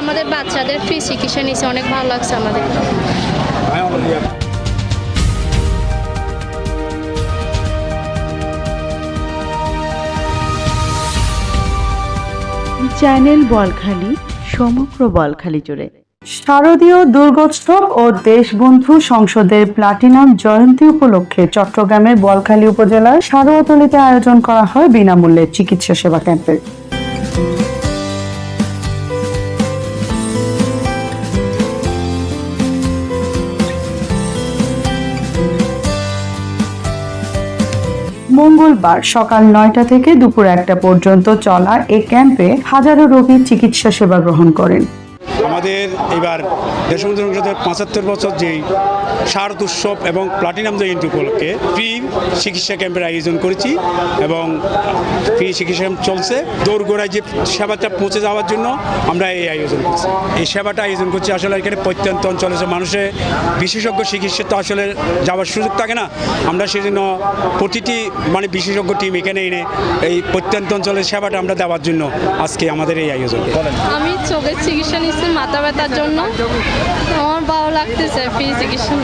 আমাদের বাচ্চাদের ফ্রি চিকিৎসা নিচ্ছে অনেক ভালো লাগছে আমাদের। চ্যানেল বলখালি সমগ্র বলখালি জুড়ে। শারদীয় দুর্গোৎসব ও দেশবন্ধু সংসদের প্লাটিনাম জয়ন্তী উপলক্ষে চট্টগ্রামের বলখালী উপজেলার সারোয়াতলিতে আয়োজন করা হয় বিনামূল্যে চিকিৎসা সেবা ক্যাম্পের মঙ্গলবার সকাল নয়টা থেকে দুপুর একটা পর্যন্ত চলা এ ক্যাম্পে হাজারো রোগী চিকিৎসা সেবা গ্রহণ করেন। আমাদের এবার দেশবন্ধু সংসদের পঁচাত্তর বছর যেই শারদ উৎসব এবং প্লাটিনাম জয়ন্তী উপলক্ষে ফ্রি চিকিৎসা ক্যাম্পের আয়োজন করেছি এবং ফ্রি চিকিৎসা ক্যাম্প চলছে। দৌড়গোড়ায় যে সেবাটা পৌঁছে যাওয়ার জন্য আমরা এই আয়োজন করছি। এই সেবাটা আয়োজন করছি আসলে এখানে প্রত্যন্ত অঞ্চলে মানুষের বিশেষজ্ঞ চিকিৎসা তো আসলে যাওয়ার সুযোগ থাকে না। আমরা সেই জন্য প্রতিটি মানে বিশেষজ্ঞ টিম এখানে এনে এই প্রত্যন্ত অঞ্চলের সেবাটা আমরা দেওয়ার জন্য আজকে আমাদের এই আয়োজন। আমি চোখের চিকিৎসা নিচ্ছি। মাথা ব্যথার জন্য। আমার ভালো লাগতেছে চিকিৎসা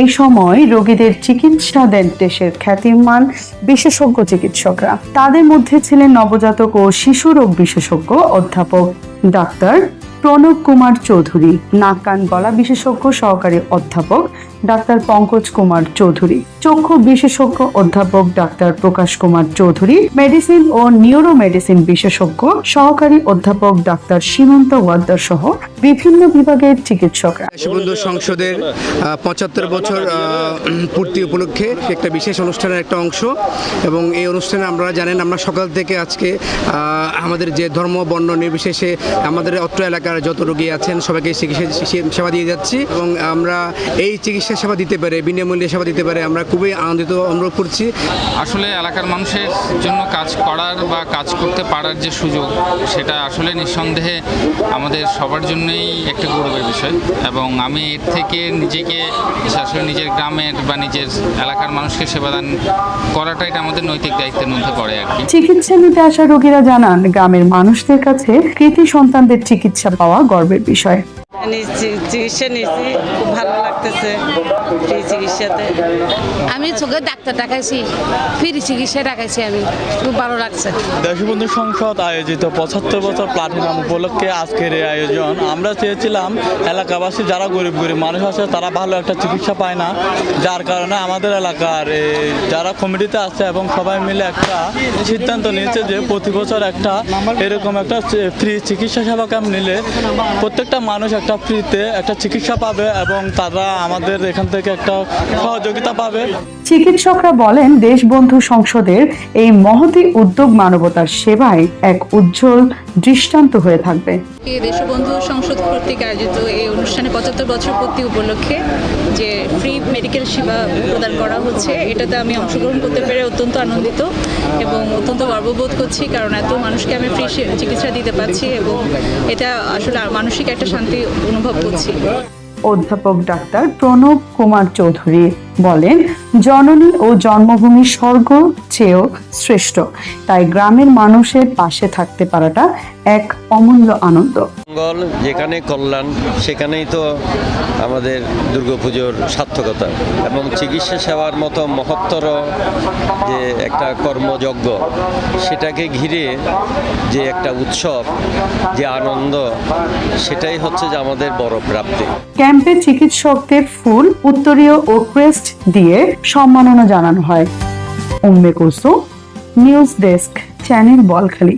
এই সময় রোগীদের চিকিৎসা দেন দেশের খ্যাতিমান বিশেষজ্ঞ চিকিৎসকরা। তাদের মধ্যে ছিলেন নবজাতক ও শিশু রোগ বিশেষজ্ঞ অধ্যাপক ডাক্তার প্রণব কুমার চৌধুরী, নাক কান গলা বিশেষজ্ঞ সহকারী অধ্যাপক ডাক্তার পঙ্কজ কুমার চৌধুরী, চক্ষু বিশেষজ্ঞ অধ্যাপক ডাক্তার প্রকাশ কুমার চৌধুরী, মেডিসিন ও নিউরো মেডিসিন বিশেষজ্ঞ সহকারী অধ্যাপক ডাক্তার সীমন্ত ওয়াদ্দার সহ বিভিন্ন বিভাগের চিকিৎসকরা। সংসদের পঁচাত্তর বছর পূর্তি উপলক্ষে একটা বিশেষ অনুষ্ঠানের একটা অংশ এবং এই অনুষ্ঠানে আমরা জানেন, আমরা সকাল থেকে আজকে আমাদের যে ধর্ম, বর্ণ নির্বিশেষে আমাদের অত্র এলাকার যত রোগী আছেন সবাইকে চিকিৎসা সেবা দিয়ে যাচ্ছি এবং আমরা এই চিকিৎসা সেবা দিতে পারে বিনামূল্যে সেবা দিতে পারে আমরা খুবই আনন্দিত অনুভব করছি। আসলে এলাকার মানুষের জন্য কাজ করার বা কাজ করতে পারার যে সুযোগ সেটা আসলে নিঃসন্দেহে আমাদের সবার জন্যই একটা গৌরবের বিষয়। এবং আমি এর থেকে নিজেকে আসলে নিজের গ্রামের বা নিজের এলাকার মানুষকে সেবাদান করাটা এটা আমাদের নৈতিক দায়িত্বের মধ্যে পড়ে আর কি। চিকিৎসা নিতে আসা রোগীরা জানান গ্রামের মানুষদের কাছে কৃতি সন্তানদের চিকিৎসা পাওয়া গর্বের বিষয়। চিকিৎসা নিচ্ছি খুব ভালো লাগতেছে ফ্রি চিকিৎসাতে। আমি চোখের ডাক্তার দেখাইছি ফ্রি চিকিৎসা দেখাইছি আমি খুব ভালো লাগছে। দেশবন্ধু সংসদ আয়োজিত পঁচাত্তর বছর প্লাটিনাম উপলক্ষে আজকের এই আয়োজন। আমরা চেয়েছিলাম এলাকাবাসী যারা গরিব গরিব মানুষ আছে তারা ভালো একটা চিকিৎসা পায় না। যার কারণে আমাদের এলাকার যারা কমিটিতে আছে এবং সবাই মিলে একটা সিদ্ধান্ত নিয়েছে যে প্রতি বছর একটা এরকম একটা ফ্রি চিকিৎসা সেবা ক্যাম্প নিলে প্রত্যেকটা মানুষ একটা ফ্রিতে একটা চিকিৎসা পাবে এবং তারা আমাদের এখান থেকে একটা সহযোগিতা পাবে। চিকিৎসকরা বলেন দেশবন্ধু সংসদের এই মহতি উদ্যোগ মানবতার সেবায় এক উজ্জ্বল দৃষ্টান্ত হয়ে থাকবে। এই দেশবন্ধু সংসদ কর্তৃক আয়োজিত এই অনুষ্ঠানে পঁচাত্তর বছর পূর্তি উপলক্ষে যে ফ্রি মেডিকেল সেবা প্রদান করা হচ্ছে এটাতে আমি অংশগ্রহণ করতে পেরে অত্যন্ত আনন্দিত এবং অত্যন্ত গর্ববোধ করছি কারণ এত মানুষকে আমি ফ্রি চিকিৎসা দিতে পারছি এবং এটা আসলে মানসিক একটা শান্তি অনুভব করছি। অধ্যাপক ডাক্তার প্রণব কুমার চৌধুরী। বলেন জননী ও জন্মভূমি স্বর্গ চেয়েও শ্রেষ্ঠ। তাই গ্রামের মানুষের পাশে থাকতে পারাটা এক অমূল্য আনন্দ। মঙ্গল যেখানে কল্যাণ সেখানেই তো আমাদের দুর্গাপুজোর সার্থকতা এবং চিকিৎসা সেবার মতো মহত্তর যে একটা কর্মযজ্ঞ সেটাকে ঘিরে যে একটা উৎসব যে আনন্দ সেটাই হচ্ছে যে আমাদের বড় প্রাপ্তি। ক্যাম্পে চিকিৎসকদের ফুল উত্তরীয় ও ক্রেস্ট দিয়ে সম্মাননা জানানো হয় Umme Kulsum news desk channel Balkhali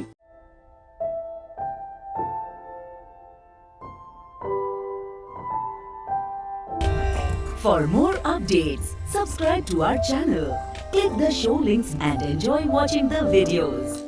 For more updates, subscribe to our channel, click the show links and enjoy watching the videos.